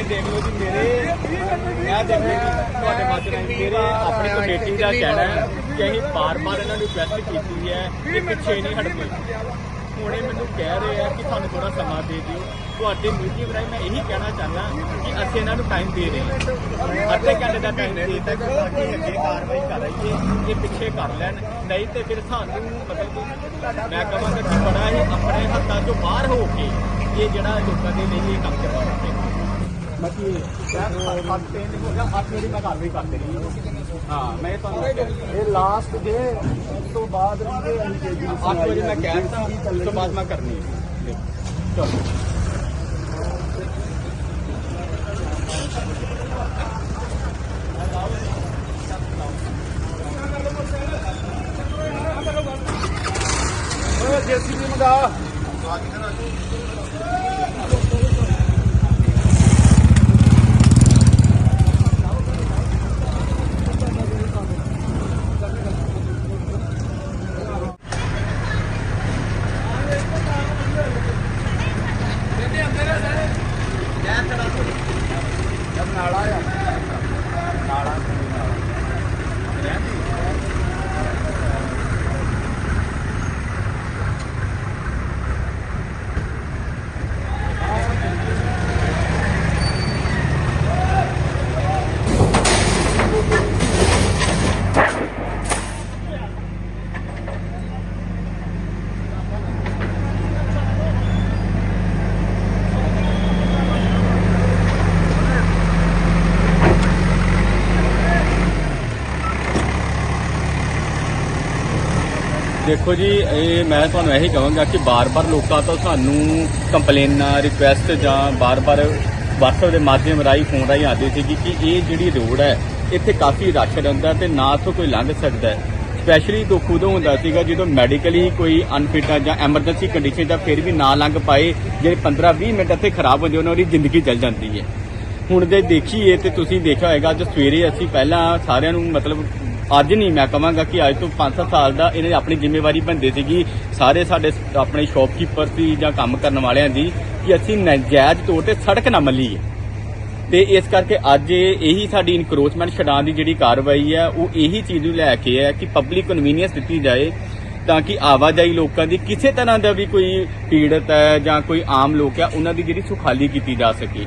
ਇਹ ਜੀ, ਮੇਰੇ ਇਹ ਦੇਖ ਲਓ ਤੁਹਾਡੇ ਮਾਧਿਅਮ ਮੇਰੇ ਆਪਣੀ ਕਮੇਟੀ ਦਾ ਕਹਿਣਾ ਕਿ ਅਸੀਂ ਬਾਰ-ਬਾਰ ਇਹਨਾਂ ਨੂੰ ਰਿਕੁਐਸਟ ਕੀਤੀ ਹੈ ਕਿ ਪਿੱਛੇ ਨਹੀਂ ਹਟਦੇ। ਹੁਣੇ ਮੈਨੂੰ ਕਹਿ ਰਹੇ ਆ ਕਿ ਸਾਨੂੰ ਥੋੜਾ ਸਮਾਂ ਦੇ ਦਿਓ। ਤੁਹਾਡੇ ਮੀਡੀਆ ਰਾਹੀਂ ਮੈਂ ਇਹੀ ਕਹਿਣਾ ਚਾਹੁੰਦਾ ਕਿ ਅਸੀਂ ਇਹਨਾਂ ਨੂੰ ਟਾਈਮ ਦੇ ਰਹੇ ਹਾਂ। ਅੱਧੇ ਘੰਟੇ ਦਾ ਟਾਈਮ ਦੇ ਤੱਕ ਅਸੀਂ ਅੱਗੇ ਕਾਰਵਾਈ ਕਰ ਰਹੀ ਇਹ ਪਿੱਛੇ ਕਰ ਲੈਣ। ਨਹੀਂ ਤੇ ਫਿਰ ਸਾਨੂੰ ਮਤਲਬ ਮੈਂ ਕਹਾਂਗਾ ਕਿ ਬੜਾ ਹੀ ਆਪਣੇ ਹੱਥਾਂ ਤੋਂ ਬਾਹਰ ਹੋ ਕੇ ਇਹ ਜਿਹੜਾ ਲੋਕਾਂ ਦੇ ਲਈ ਇਹ ਕੰਮ ਕਰਵਾ ਬਾਕੀ ਯਾਰ ਸੱਤ ਤਿੰਨ ਹੋ ਗਿਆ ਅੱਠ ਵਜੇ ਮੈਂ ਕਾਰਵਾਈ ਕਰ ਦੇਣੀ ਹਾਂ ਮੈਂ ਤੁਹਾਨੂੰ ਇਹ ਲਾਸਟ ਦੇ ਉਸ ਤੋਂ ਬਾਅਦ ਵੀ ਇਹ ਅਸੀਂ ਅੱਠ ਵਜੇ ਮੈਂ ਕਹਿ ਦਿੱਤਾ ਉਸ ਤੋਂ ਬਾਅਦ ਮੈਂ ਕਰਨੀ ਹੈ ਚਲੋ ਓਏ ਜੇਸੀਬੀ ਮੰਗਾ ਦੇਖੋ ਜੀ, ਇਹ ਮੈਂ ਤੁਹਾਨੂੰ ਇਹੀ ਕਹਾਂਗਾ ਕਿ ਬਾਰ-ਬਾਰ ਲੋਕਾਂ ਤੋਂ ਸਾਨੂੰ ਕੰਪਲੇਨਾਂ ਰਿਕੁਐਸਟ ਜਾਂ ਬਾਰ-ਬਾਰ WhatsApp ਦੇ ਮਾਧਿਅਮ ਰਾਹੀਂ ਫੋਨ ਰਾਹੀਂ ਆਉਂਦੀ ਸੀਗੀ ਕਿ ਇਹ ਜਿਹੜੀ ਰੋਡ ਹੈ, ਇੱਥੇ ਕਾਫੀ ਰਸ਼ ਰਹਿੰਦਾ ਤੇ ਨਾ ਇੱਥੋਂ ਕੋਈ ਲੰਘ ਸਕਦਾ। ਸਪੈਸ਼ਲੀ ਦੁੱਖ ਉਦੋਂ ਹੁੰਦਾ ਸੀਗਾ ਜਦੋਂ ਮੈਡੀਕਲੀ ਕੋਈ ਅਨਫਿਟ ਜਾਂ ਐਮਰਜੈਂਸੀ ਕੰਡੀਸ਼ਨ ਜਾਂ ਫਿਰ ਵੀ ਨਾ ਲੰਘ ਪਾਏ, ਜਿਹੜੇ 15-20 ਮਿੰਟ ਇੱਥੇ ਖਰਾਬ ਹੁੰਦੇ ਉਹਨਾਂ ਦੀ ਜ਼ਿੰਦਗੀ ਚੱਲ ਜਾਂਦੀ ਹੈ। ਹੁਣ ਦੇ ਦੇਖੀਏ ਤੇ ਤੁਸੀਂ ਦੇਖਿਆ ਹੋਏਗਾ, ਅੱਜ ਸਵੇਰੇ ਅਸੀਂ ਪਹਿਲਾਂ ਸਾਰਿਆਂ ਨੂੰ ਮਤਲਬ ਅੱਜ ਨਹੀਂ, ਮੈਂ ਕਹਾਂਗਾ ਕਿ ਅੱਜ ਤੋਂ 5-7 ਸਾਲ ਦਾ ਇਹਨੇ ਆਪਣੀ ਜ਼ਿੰਮੇਵਾਰੀ ਬੰਦੇ ਸੀਗੀ ਸਾਰੇ ਸਾਡੇ ਆਪਣੇ ਸ਼ਾਪਕੀਪਰ ਸੀ ਜਾਂ ਕੰਮ ਕਰਨ ਵਾਲਿਆਂ ਦੀ ਕਿ ਅਸੀਂ ਨਜਾਇਜ਼ ਤੌਰ ਤੇ ਸੜਕ ਨਾ ਮੱਲੀਏ। ਤੇ ਇਸ ਕਰਕੇ ਅੱਜ ਇਹੀ ਸਾਡੀ ਇਨਕਰੋਚਮੈਂਟ ਛਡਾਉਣ ਦੀ ਜਿਹੜੀ ਕਾਰਵਾਈ ਹੈ, ਉਹ ਇਹੀ ਚੀਜ਼ ਨੂੰ ਲੈ ਕੇ ਹੈ ਕਿ ਪਬਲਿਕ ਕਨਵੀਨੀਅੰਸ ਦਿੱਤੀ ਜਾਏ ਤਾਂ ਕਿ ਆਵਾਜਾਈ ਲੋਕਾਂ ਦੀ ਕਿਸੇ ਤਰ੍ਹਾਂ ਦਾ ਵੀ ਕੋਈ ਪੀੜਤ ਹੈ ਜਾਂ ਕੋਈ ਆਮ ਲੋਕ ਹੈ, ਉਹਨਾਂ ਦੀ ਜਿਹੜੀ ਸੁਖਾਲੀ ਕੀਤੀ ਜਾ ਸਕੇ।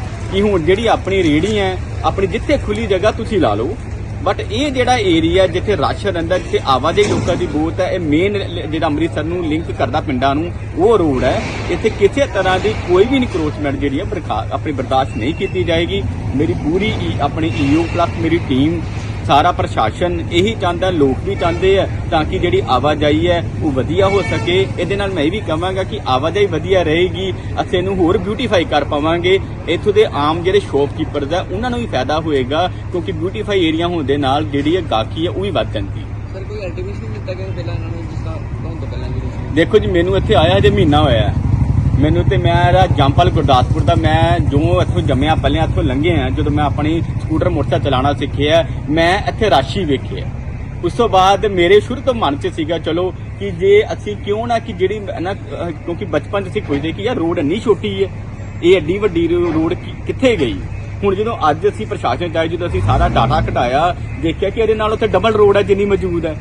ਕਿ ਹੁਣ ਜਿਹੜੀ ਆਪਣੀ ਰੇੜੀ ਹੈ, ਆਪਣੀ ਜਿੱਥੇ ਖੁੱਲੀ ਜਗ੍ਹਾ ਤੁਸੀਂ ਲਾ ਲਓ। ਬਟ ਇਹ ਜਿਹੜਾ ਏਰੀਆ ਜਿੱਥੇ ਰਸ਼ ਰਹਿੰਦਾ, ਜਿੱਥੇ ਆਵਾਜਾਈ ਲੋਕਾਂ ਦੀ ਬਹੁਤ ਹੈ, ਇਹ ਮੇਨ ਜਿਹੜਾ ਅੰਮ੍ਰਿਤਸਰ ਨੂੰ ਲਿੰਕ ਕਰਦਾ ਪਿੰਡਾਂ ਨੂੰ, ਉਹ ਰੋਡ ਹੈ। ਇੱਥੇ ਕਿਸੇ ਤਰ੍ਹਾਂ ਦੀ ਕੋਈ ਵੀ ਇਨਕਰੋਚਮੈਂਟ ਜਿਹੜੀ ਹੈ ਆਪਣੀ ਬਰਦਾਸ਼ਤ ਨਹੀਂ ਕੀਤੀ ਜਾਏਗੀ। ਮੇਰੀ ਪੂਰੀ ਈ- ਆਪਣੀ ਈਓ ਪਲੱਸ ਮੇਰੀ ਟੀਮ ਸਾਰਾ ਪ੍ਰਸ਼ਾਸਨ ਇਹੀ ਚਾਹੁੰਦਾ ਲੋਕ ਵੀ ਚਾਹੁੰਦੇ ਆ ਤਾਂ ਕਿ ਜਿਹੜੀ ਆਵਾਜਾਈ ਹੈ ਉਹ ਵਧੀਆ ਹੋ ਸਕੇ। ਇਹਦੇ ਨਾਲ ਮੈਂ ਇਹ ਵੀ ਕਹਾਂਗਾ ਕਿ ਆਵਾਜਾਈ ਵਧੀਆ ਰਹੇਗੀ ਅਸੀਂ ਇਹਨੂੰ ਹੋਰ ਬਿਊਟੀਫਾਈ ਕਰ ਪਾਵਾਂਗੇ। ਇੱਥੋਂ ਦੇ ਆਮ ਜਿਹੜੇ ਸ਼ੌਪਕੀਪਰਸ ਆ ਉਹਨਾਂ ਨੂੰ ਵੀ ਫਾਇਦਾ ਹੋਏਗਾ ਕਿਉਂਕਿ ਬਿਊਟੀਫਾਈ ਏਰੀਆ ਹੋਣ ਦੇ ਨਾਲ ਜਿਹੜੀ ਇਹ ਗਾਹਕੀ ਹੈ ਉਹ ਵੀ ਵੱਧ ਜਾਂਦੀ ਸਰ ਕੋਈ ਅਲਟੀਮੇਸ਼ਨ ਦਿੱਤਾ ਗਿਆ ਪਹਿਲਾਂ ਇਹਨਾਂ ਨੂੰ ਜਿਸ ਤਰ੍ਹਾਂ ਤੋਂ ਪਹਿਲਾਂ ਦੇਖੋ ਜੀ ਮੈਨੂੰ ਇੱਥੇ ਆਇਆ ਹਜੇ ਮਹੀਨਾ ਹੋਇਆ। ਹੈ। ਮੈਨੂੰ ਤੇ ਮੇਰਾ ਜੰਪਲ ਗੁਰਦਾਸਪੁਰ ਦਾ, ਮੈਂ ਜੋ ਇੱਥੋਂ ਜੰਮਿਆ, ਪਹਿਲਾਂ ਇੱਥੋਂ ਲੰਘੇ ਆ ਜਦੋਂ ਮੈਂ ਆਪਣੀ ਸਕੂਟਰ ਮੋਟਰਸਾਈਕਲ ਚਲਾਉਣਾ ਸਿੱਖਿਆ, ਮੈਂ ਇੱਥੇ ਰਾਸ਼ੀ ਵੇਖਿਆ। ਉਸ ਤੋਂ ਬਾਅਦ ਮੇਰੇ ਸ਼ੁਰੂ ਤੋਂ ਮਨ 'ਚ ਸੀਗਾ, ਚਲੋ, ਕਿ ਜੇ ਅਸੀਂ ਕਿਉਂ ਨਾ, ਕਿ ਜਿਹੜੀ ਨਾ ਕਿਉਂਕਿ ਬਚਪਨ 'ਚ ਅਸੀਂ ਪੁੱਛਦੇ ਕਿ ਯਾਰ ਰੋਡ ਇੰਨੀ ਛੋਟੀ ਹੈ ਇਹ ਐਡੀ ਵੱਡੀ ਰੋਡ ਕਿੱਥੇ ਗਈ? ਹੁਣ ਜਦੋਂ ਅੱਜ ਅਸੀਂ ਪ੍ਰਸ਼ਾਸਨ ਚ ਜਦੋਂ ਅਸੀਂ ਸਾਰਾ ਡਾਟਾ ਘਟਾਇਆ ਦੇਖਿਆ ਕਿ ਇਹਦੇ ਨਾਲ ਉੱਥੇ ਡਬਲ ਰੋਡ ਹੈ ਜਿੰਨੀ ਮੌਜੂਦ ਹੈ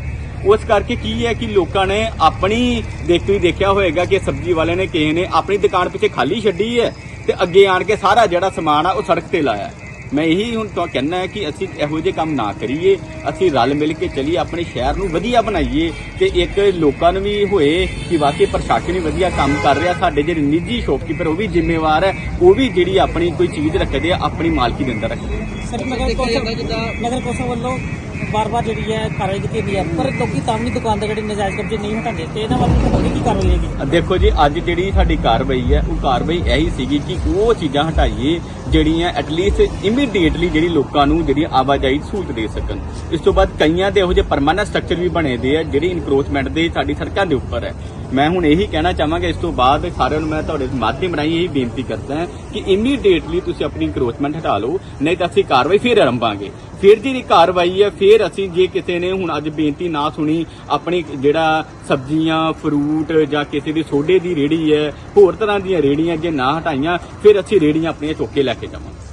ਉਸ ਕਰਕੇ ਕੀ ਹੈ ਕਿ ਲੋਕਾਂ ਨੇ ਆਪਣੀ ਦੇਖ ਦੇਖੀ ਦੇਖਿਆ ਹੋਏਗਾ ਕਿ ਸਬਜ਼ੀ ਵਾਲੇ ਨੇ ਕਿਸੇ ਨੇ ਆਪਣੀ ਦੁਕਾਨ ਪਿੱਛੇ ਖਾਲੀ ਛੱਡੀ ਹੈ ਤੇ ਅੱਗੇ ਆਣ ਕੇ ਸਾਰਾ ਜਿਹੜਾ ਸਮਾਨ ਆ ਉਹ ਸੜਕ ਤੇ ਲਾਇਆ ਮੈਂ ਇਹੀ ਹੁਣ ਤੋਂ ਕਹਿਣਾ ਹੈ ਕਿ ਅਸੀਂ ਇਹੋ ਜਿਹੇ ਕੰਮ ਨਾ ਕਰੀਏ, ਅਸੀਂ ਰਲ ਮਿਲ ਕੇ ਚੱਲੀਏ, ਆਪਣੇ ਸ਼ਹਿਰ ਨੂੰ ਵਧੀਆ ਬਣਾਈਏ ਤੇ ਇੱਕ ਲੋਕਾਂ ਨੂੰ ਵੀ ਹੋਏ ਕਿ ਵਾਕਈ ਪ੍ਰਸ਼ਾਸਨ ਵੀ ਵਧੀਆ ਕੰਮ ਕਰ ਰਿਹਾ, ਸਾਡੇ ਜਿਹੜੇ ਨਿੱਜੀ ਸ਼ੌਪਕੀਪਰ ਉਹ ਵੀ ਜ਼ਿੰਮੇਵਾਰ ਹੈ, ਉਹ ਵੀ ਜਿਹੜੀ ਆਪਣੀ ਕੋਈ ਚੀਜ਼ ਰੱਖਦੇ ਆ, ਆਪਣੀ ਮਾਲਕੀ ਦੇ ਅੰਦਰ ਰੱਖਦੇ ਆ। ਨਗਰ ਕੌਂਸਲ ਵੱਲੋਂ ਬਾਰ-ਬਾਰ ਜਿਹੜੀ ਹੈ ਕਾਰਵਾਈ ਕੀਤੀ ਜਾਂਦੀ ਹੈ। ਪਰ ਲੋਕੀ ਤਾਂ ਵੀ ਦੁਕਾਨ ਦੇ ਜਿਹੜੇ ਨਜਾਇਜ਼ ਕਬਜ਼ੇ ਨਹੀਂ ਹਟਾਉਂਦੇ ਤੇ ਇਹਨਾਂ ਵੱਲ ਤੁਹਾਡੀ ਕੀ ਕਾਰਵਾਈ ਹੋਏਗੀ। ਦੇਖੋ ਜੀ, ਅੱਜ ਜਿਹੜੀ ਸਾਡੀ ਕਾਰਵਾਈ ਹੈ, ਉਹ ਕਾਰਵਾਈ ਇਹੀ ਸੀਗੀ ਕਿ ਉਹ ਚੀਜ਼ਾਂ ਹਟਾਈਏ ਜਿਹੜੀਆਂ ਐਟਲੀਸਟ ਇਮੀਡੀਏਟਲੀ ਜਿਹੜੀ ਲੋਕਾਂ ਨੂੰ ਜਿਹੜੀ ਆਵਾਜਾਈ ਦੀ ਸਹੂਲਤ ਦੇ ਸਕਣ। ਇਸ ਤੋਂ ਬਾਅਦ ਕਈਆਂ ਦੇ ਇਹੋ ਜਿਹੇ ਪਰਮਾਨੈਂਟ ਸਟਰਕਚਰ ਵੀ ਬਣੇ ਦੇ ਆ, ਜਿਹੜੀ ਇਨਕਰੋਚਮੈਂਟ ਦੇ ਸਾਡੀ ਸੜਕਾਂ ਦੇ ਉੱਪਰ ਹੈ। ਮੈਂ ਹੁਣ ਇਹੀ ਕਹਿਣਾ ਚਾਹਾਂਗਾ, ਇਸ ਤੋਂ ਬਾਅਦ ਸਾਰਿਆਂ ਨੂੰ ਮੈਂ ਤੁਹਾਡੇ ਮਾਧਿਅਮ ਰਾਹੀਂ ਇਹੀ ਬੇਨਤੀ ਕਰਦਾ ਹਾਂ ਕਿ ਇਮੀਡੀਏਟਲੀ ਤੁਸੀਂ ਆਪਣੀ ਇਨਕਰੋਚਮੈਂਟ ਹਟਾ ਲਓ, ਨਹੀਂ ਤਾਂ ਅਸੀਂ ਕਾਰਵਾਈ ਫੇਰ ਆਰੰਭਾਂਗੇ। ਫਿਰ ਜਿਹੜੀ ਕਾਰਵਾਈ ਹੈ, ਫਿਰ ਅਸੀਂ ਜੇ ਕਿਸੇ ਨੇ ਹੁਣ ਅੱਜ ਬੇਨਤੀ ਨਾ ਸੁਣੀ, ਆਪਣੀ ਜਿਹੜਾ ਸਬਜ਼ੀਆਂ ਫਰੂਟ ਜਾਂ ਕਿਸੇ ਦੀ ਸੋਡੇ ਦੀ ਰੇੜੀ ਹੈ, ਹੋਰ ਤਰ੍ਹਾਂ ਦੀਆਂ ਰੇੜੀਆਂ ਜੇ ਨਾ ਹਟਾਈਆਂ, ਫਿਰ ਅਸੀਂ ਰੇੜੀਆਂ ਆਪਣੀਆਂ ਚੁੱਕ ਕੇ ਲੈ けたもんです。